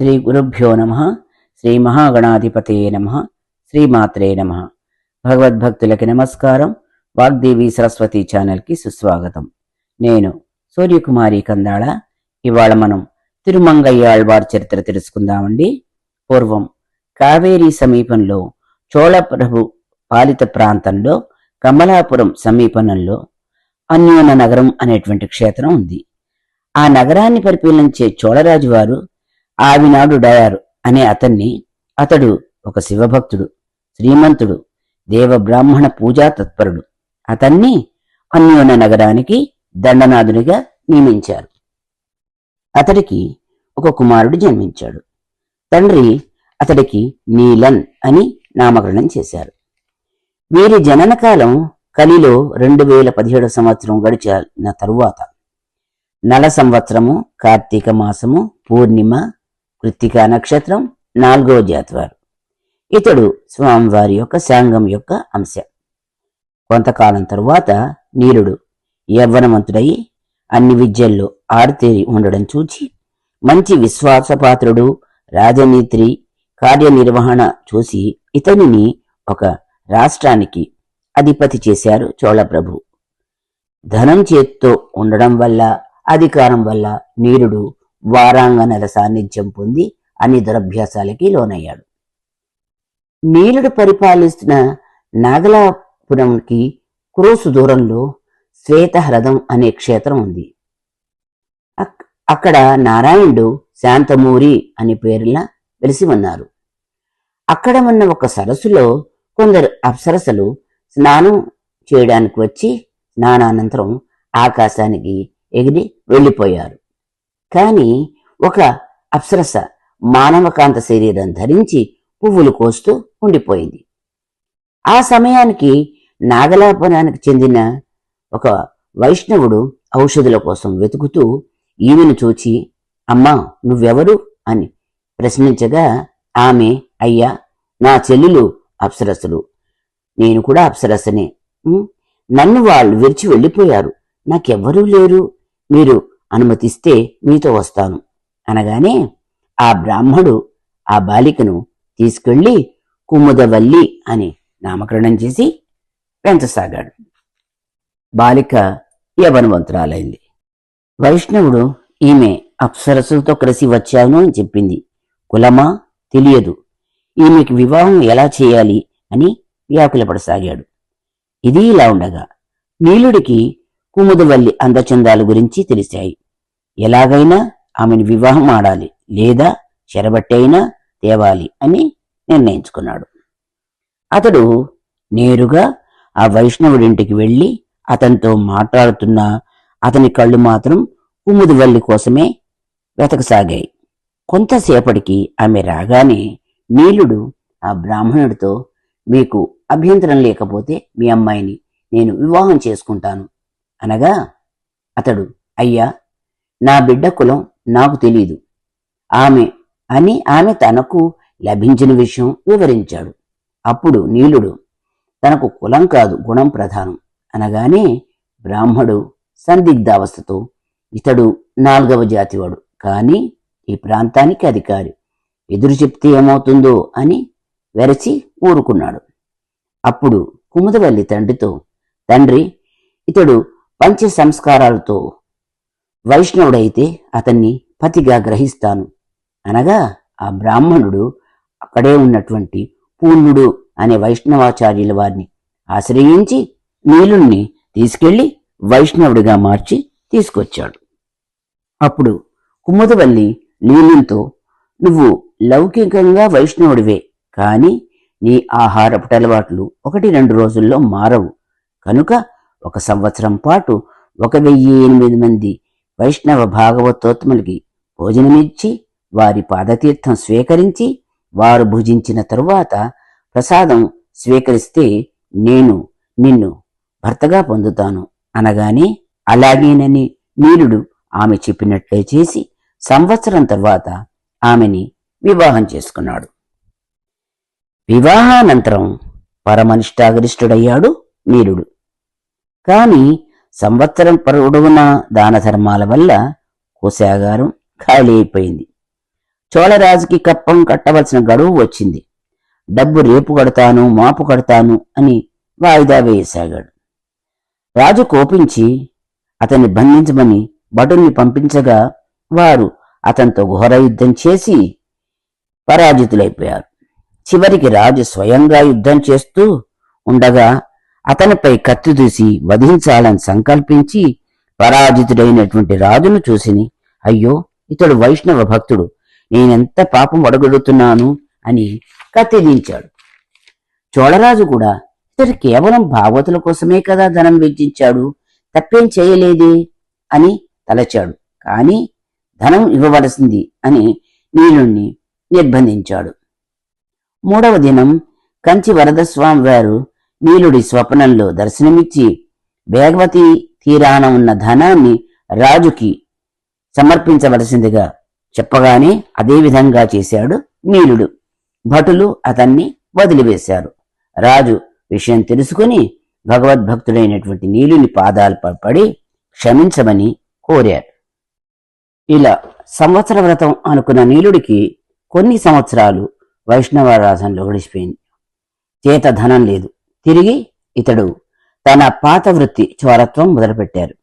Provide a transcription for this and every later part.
శ్రీ గురుభ్యో నమ శ్రీ మహాగణాధిపతే నమ శ్రీమాత్రే నమ. భగవద్భక్తులకి నమస్కారం వాగ్దేవి సరస్వతి ఛానల్కి సుస్వాగతం. నేను సూర్యకుమారి కందాళ ఇవాళ మనం తిరుమంగయ్యాళ్వార్ చరిత్ర తెలుసుకుందామండి. పూర్వం కావేరీ సమీపంలో చోళప్రభు పాలిత ప్రాంతంలో కమలాపురం సమీపంలో అన్యోన నగరం అనేటువంటి క్షేత్రం ఉంది. ఆ నగరాన్ని పరిపాలించే చోళరాజు వారు ఆవినాడు డయారు అనే అతన్ని అతడు ఒక శివభక్తుడు శ్రీమంతుడు దేవబ్రాహ్మణ పూజా తత్పరుడు. అతన్ని అన్యోన నగరానికి దండనాథునిగా నియమించారు. అతడికి ఒక కుమారుడు జన్మించాడు. తండ్రి అతడికి నీలన్ అని నామకరణం చేశారు. వీరి జనన కాలం కలిలో రెండు వేల పదిహేడు సంవత్సరం గడిచిన తరువాత నల సంవత్సరము కార్తీక మాసము పూర్ణిమ కృత్తికా నక్షత్రం నాలుగవ జాతివారు. ఇతడు స్వామివారి యొక్క సాంగం యొక్క అంశ. కొంతకాలం తరువాత నీలుడు యవ్వనవంతుడయి అన్ని విద్యల్లో ఆరితేరి ఉండడం చూచి మంచి విశ్వాసపాత్రుడు రాజనీతి కార్యనిర్వహణ చూసి ఇతనిని ఒక రాష్ట్రానికి అధిపతి చేశారు చోళప్రభు. ధనం చేత్తో ఉండడం వల్ల అధికారం వల్ల నీరుడు వారాంగనల సాన్నిధ్యం పొంది అన్ని దురభ్యాసాలకి లోనయ్యాడు. నీలుడు పరిపాలిస్తున్న నాగలాపురంకి క్రోసు దూరంలో శ్వేతహ్రదం అనే క్షేత్రం ఉంది. అక్కడ నారాయణుడు శాంతమూరి అనే పేరున వెలిసి ఉన్నారు. అక్కడ ఉన్న ఒక సరస్సులో కొందరు అప్సరసలు స్నానం చేయడానికి వచ్చి స్నానానంతరం ఆకాశానికి ఎగిరి వెళ్ళిపోయారు. కానీ ఒక అప్సరస మానవకాంత శరీరం ధరించి పువ్వులు కోస్తూ ఉండిపోయింది. ఆ సమయానికి నాగలాపురానికి చెందిన ఒక వైష్ణవుడు ఔషధుల కోసం వెతుకుతూ ఈమెను చూచి అమ్మా నువ్వెవరు? అని ప్రశ్నించగా ఆమె అయ్యా నా చెల్లెలు అప్సరసులు. నేను కూడా అప్సరసనే. నన్ను వాళ్ళు విరిచి వెళ్ళిపోయారు. నాకెవ్వరూ లేరు. మీరు అనుమతిస్తే మీతో వస్తాను. అనగానే ఆ బ్రాహ్మడు ఆ బాలికను తీసుకెళ్ళి కుముదవల్లి అని నామకరణం చేసి పెంచసాగాడు. బాలిక యవనవంతురాలైంది. వైష్ణవుడు ఈమె అప్సరసులతో కలిసి వచ్చాను అని చెప్పింది. కులమా? తెలియదు. ఈమెకి వివాహం ఎలా చేయాలి అని వ్యాకులపడసాగాడు. ఇది ఇలా ఉండగా నీలుడికి కుముదవల్లి అందచందాల గురించి తెలిశాయి. ఎలాగైనా ఆమెను వివాహం ఆడాలి లేదా చెరబట్టి అయినా తేవాలి అని నిర్ణయించుకున్నాడు. అతడు నేరుగా ఆ వైష్ణవుడింటికి వెళ్ళి అతనితో మాట్లాడుతున్న అతని కళ్ళు మాత్రం కుముదివల్లి కోసమే వెతకసాగాయి. కొంతసేపటికి ఆమె రాగానే నీలుడు ఆ బ్రాహ్మణుడితో మీకు అభ్యంతరం లేకపోతే మీ అమ్మాయిని నేను వివాహం చేసుకుంటాను. అనగా అతడు అయ్యా నా బిడ్డ కులం నాకు తెలీదు. ఆమె అని ఆమె తనకు లభించిన విషయం వివరించాడు. అప్పుడు నీలుడు తనకు కులం కాదు గుణం ప్రధానం అనగానే బ్రాహ్మడు సందిగ్ధావస్థతో ఇతడు నాలుగవ జాతివాడు కానీ ఈ ప్రాంతానికి అధికారి. ఎదురు చెప్తే ఏమవుతుందో అని వెరచి ఊరుకున్నాడు. అప్పుడు కుముదవల్లి తండ్రితో తండ్రి ఇతడు పంచ సంస్కారాలతో వైష్ణవుడైతే అతన్ని పతిగా గ్రహిస్తాను. అనగా ఆ బ్రాహ్మణుడు అక్కడే ఉన్నటువంటి పూర్ణుడు అనే వైష్ణవాచార్యుల వారిని ఆశ్రయించి నీలుణ్ణి తీసుకెళ్ళి వైష్ణవుడిగా మార్చి తీసుకొచ్చాడు. అప్పుడు కుముదవల్లి నీలుంతో నువ్వు లౌకికంగా వైష్ణవుడివే కానీ నీ ఆహారపు అలవాట్లు ఒకటి రెండు రోజుల్లో మారవు. కనుక ఒక సంవత్సరం పాటు ఒక వెయ్యి ఎనిమిది మంది వైష్ణవ భాగవతోత్తములకి భోజనమిచ్చి వారి పాదతీర్థం స్వీకరించి వారు భుజించిన తరువాత ప్రసాదం స్వీకరిస్తే నేను నిన్ను భర్తగా పొందుతాను అనగానే అలాగేనని నీలుడు ఆమె చెప్పినట్లే చేసి సంవత్సరం తర్వాత ఆమెని వివాహం చేసుకున్నాడు. వివాహానంతరం పరమనిష్టాగరిష్ఠుడయ్యాడు నీరుడు కాని సంవత్సరం పొడవునా దాన ధర్మాల వల్ల కోశాగారం ఖాళీ అయిపోయింది. చోళరాజుకి కప్పం కట్టవలసిన గడువు వచ్చింది. డబ్బు రేపు కడతాను మాపు కడతాను అని వాయిదా వేయసాగాడు. రాజు కోపించి అతన్ని బంధించమని భటుల్ని పంపించగా వారు అతనితో ఘోర యుద్ధం చేసి పరాజితులైపోయారు. చివరికి రాజు స్వయంగా యుద్ధం చేస్తూ ఉండగా అతనిపై కత్తి దూసి వధించాలని సంకల్పించి పరాజితుడైనటువంటి రాజును చూసిని. అయ్యో ఇతడు వైష్ణవ భక్తుడు. నేనెంత పాపం అడగడుతున్నాను అని కత్తిదించాడు చోళరాజు కూడా ఇతడు కేవలం భాగవతుల కోసమే కదా ధనం వెచ్చించాడు? తప్పేం చేయలేదే? అని తలచాడు. కాని ధనం ఇవ్వవలసింది అని నీలుణ్ణి నిర్బంధించాడు. మూడవ దినం కంచి వరదస్వామి వారు నీలుడి స్వప్నంలో దర్శనమిచ్చి వేగవతి తీరాన ఉన్న ధనాన్ని రాజుకి సమర్పించవలసిందిగా చెప్పగానే అదే విధంగా చేశాడు నీలుడు. భటులు అతన్ని వదిలివేశారు. రాజు విషయం తెలుసుకుని భగవద్భక్తుడైనటువంటి నీలుని పాదాలు పడి క్షమించమని కోరారు ఇలా సంవత్సర వ్రతం అనుకున్న నీలుడికి కొన్ని సంవత్సరాలు వైష్ణవరాజంలో గడిచిపోయింది. చేత ధనం లేదు. తిరిగి ఇతడు తన పాత వృత్తి చోరత్వం మొదలుపెట్టారు.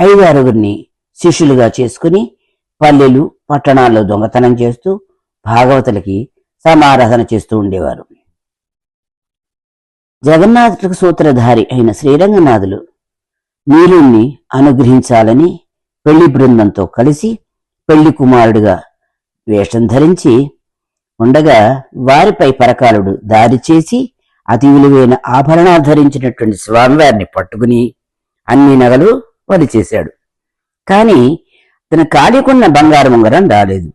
ఐదు ఆరుగురిని శిష్యులుగా చేసుకుని పల్లెలు పట్టణాల్లో దొంగతనం చేస్తూ భాగవతులకి సమారాధన చేస్తూ ఉండేవారు. జగన్నాథులకు సూత్రధారి అయిన శ్రీరంగనాథులు నీలుణ్ణి అనుగ్రహించాలని పెళ్ళి బృందంతో కలిసి పెళ్ళి కుమారుడిగా వేషం ధరించి ఉండగా వారిపై పరకాలుడు దారి చేసి అతి విలువైన ఆభరణాలు ధరించినటువంటి స్వామివారిని పట్టుకుని అన్ని నగలు వలిచేశాడు. కాని తన కాలికున్న బంగారు ఉంగరం రాలేదు.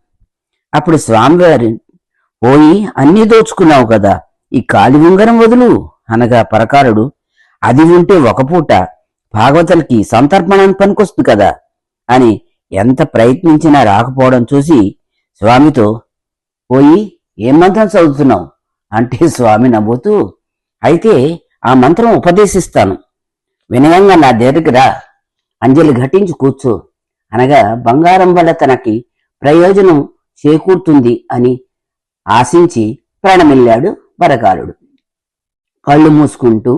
అప్పుడు స్వామివారి పోయి అన్నీ దోచుకున్నావు కదా ఈ కాలి ఉంగరం వదులు అనగా పరకారుడు అది ఉంటే ఒక పూట భాగవతులకి సంతర్పణం పనికొస్తుంది కదా అని ఎంత ప్రయత్నించినా రాకపోవడం చూసి స్వామితో పోయి ఏం మంత్రం చదువుతున్నావు? అంటే స్వామి నవ్వుతూ అయితే ఆ మంత్రం ఉపదేశిస్తాను. వినయంగా నా దగ్గర అంజలి ఘటించి కూర్చో. అనగా బంగారం వల్ల తనకి ప్రయోజనం చేకూరుతుంది అని ఆశించి ప్రణమిల్లాడు వరకాలుడు కళ్ళు మూసుకుంటూ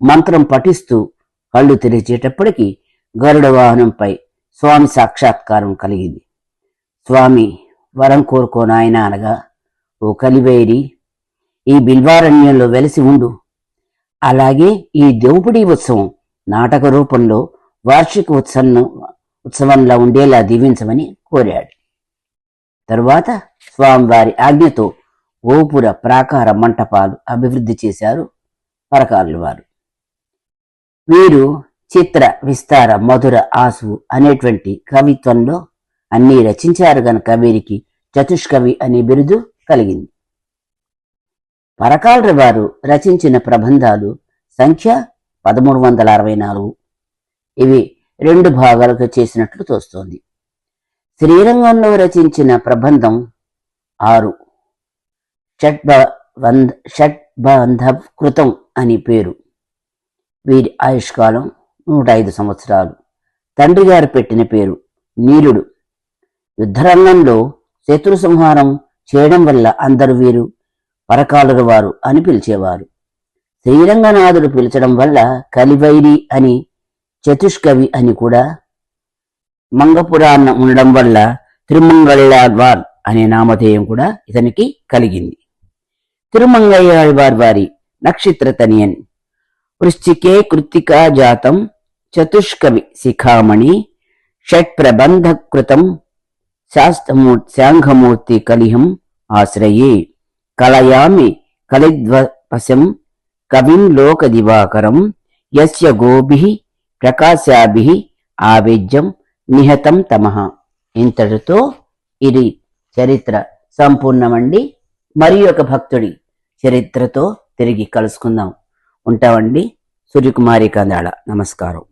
మంత్రం పఠిస్తూ కళ్ళు తెరిచేటప్పటికి గరుడ వాహనంపై స్వామి సాక్షాత్కారం కలిగింది. స్వామి వరం కోరుకో నాయన అనగా ఓ కలివేరి ఈ బిల్వారణ్యంలో వెలసి ఉండు. అలాగే ఈ దేవుపిడి ఉత్సవం నాటక రూపంలో వార్షిక ఉత్సవం ఉత్సవంలా ఉండేలా దీవించమని కోరాడు. తరువాత స్వామివారి ఆజ్ఞతో గోపుర ప్రాకార మంటపాలు అభివృద్ధి చేశారు పరకారుల వారు. వీరు చిత్ర విస్తార మధుర ఆసు అనేటువంటి కవిత్వంలో అన్నీ రచించారు గనక వీరికి చతుష్కవి అనే బిరుదు కలిగింది. పరకాల వారు రచించిన ప్రబంధాలు సంఖ్య పదమూడు వందల అరవై నాలుగు. ఇవి రెండు భాగాలుగా చేసినట్లు తోస్తోంది. శ్రీరంగంలో రచించిన ప్రబంధం ఆరు. షట్బంధ షట్బంధ కృతం అని పేరు. వీరి ఆయుష్కాలం నూట ఐదు సంవత్సరాలు. తండ్రి గారు పెట్టిన పేరు నీలుడు. యుద్ధరంగంలో శత్రు సంహారం చేయడం వల్ల అందరు వీరు పరకాలుడు వారు అని పిలిచేవారు. శ్రీరంగనాథుడు పిలిచడం వల్ల కలివైరి అని చతుష్కవి అని కూడా మంగపురాన్న ఉండడం వల్ల తిరుమంగళాళ్వార్ అనే నామధేయం కూడా ఇతనికి కలిగింది. తిరుమంగయ్యాళ్వార్ వారి నక్షత్ర తనియన్ వృశ్చికే కృత్తికా జాతం చతుష్కవి శిఖామణి షట్ ప్రబంధ శాస్త్రమూ శాంఘమూర్తి కలిహం ఆశ్రయే. కలయామి కలిద్వపశం కవిం లోక దివాకరం యస్య గోభి ప్రకాశాభి ఆవేద్యం నిహతం తమః. ఇంతటితో ఇది చరిత్ర సంపూర్ణమండి. మరి ఒక భక్తుడి చరిత్రతో తిరిగి కలుసుకుందాం. ఉంటామండి. సూర్యకుమారి కందాళ నమస్కారం.